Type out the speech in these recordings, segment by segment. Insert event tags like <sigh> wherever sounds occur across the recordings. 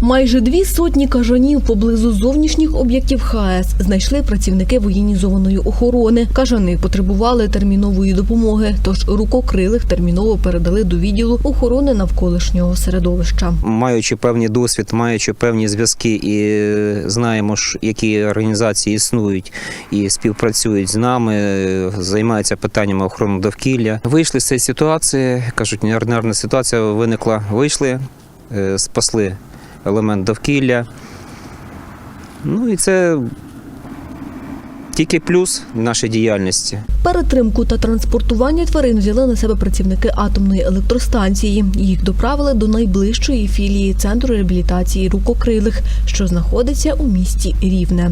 Майже дві сотні кажанів поблизу зовнішніх об'єктів ХАЕС знайшли працівники воєнізованої охорони. Кажани потребували термінової допомоги, тож рукокрилих терміново передали до відділу охорони навколишнього середовища. маючи певний досвід, маючи певні зв'язки, і е, знаємо які організації існують і співпрацюють з нами, е, займаються питаннями охорони довкілля. Вийшли з цієї ситуації, кажуть, неординарна ситуація виникла. Вийшли, е, спасли елемент довкілля. Ну і це тільки плюс в нашій діяльності. Перетримку та транспортування тварин взяли на себе працівники атомної електростанції. Їх доправили до найближчої філії центру реабілітації рукокрилих, що знаходиться у місті Рівне.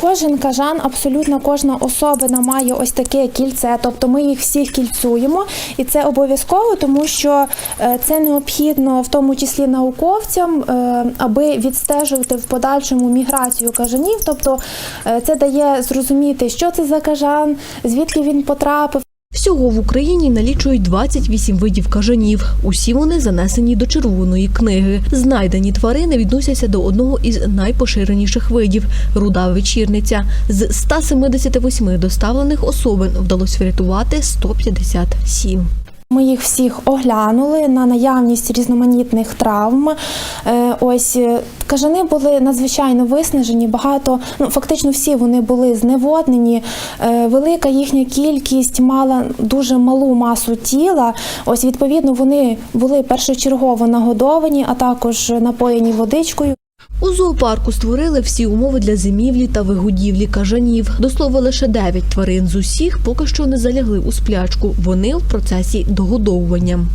Кожен кажан, абсолютно кожна особина має ось таке кільце, тобто ми їх всіх кільцуємо, і це обов'язково, тому що е, це необхідно в тому числі науковцям, е, аби відстежувати в подальшому міграцію кажанів. Тобто е, це дає зрозуміти, що це за кажан, звідки він потрапив. Всього в Україні налічують 28 видів кажанів. Усі вони занесені до червоної книги. Знайдені тварини відносяться до одного із найпоширеніших видів руда вечірниця. З 178 доставлених особин вдалося врятувати 157. Ми їх всіх оглянули на наявність різноманітних травм. Е, Ось е, кажани були надзвичайно виснажені. Багато, ну фактично всі вони були зневоднені. Е, Велика їхня кількість мала дуже малу масу тіла. Ось відповідно вони були першочергово нагодовані, а також напоєні водичкою. У зоопарку створили всі умови для зимівлі та вигодівлі кажанів. До слова, лише 9 тварин з усіх поки що не залягли у сплячку. Вони в процесі догодовування.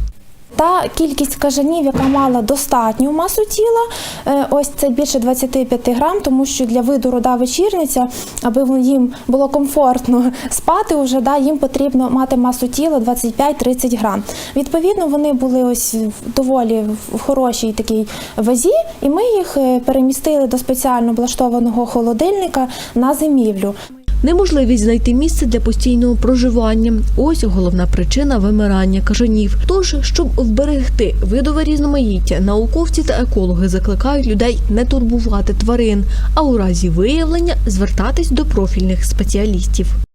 Та кількість кажанів, яка мала достатню масу тіла, е, ось це більше 25 грам, тому що для виду рода вечірниця, аби їм було комфортно <laughs> спати, вже да, їм потрібно мати масу тіла 25-30 грам. Відповідно, вони були ось доволі в хорошій такій вазі, і ми їх е, перемістили до спеціально облаштованого холодильника на зимівлю. Неможливість знайти місце для постійного проживання. Ось головна причина вимирання кажанів. Тож, щоб вберегти видове різноманіття, науковці та екологи закликають людей не турбувати тварин, а у разі виявлення звертатись до профільних спеціалістів.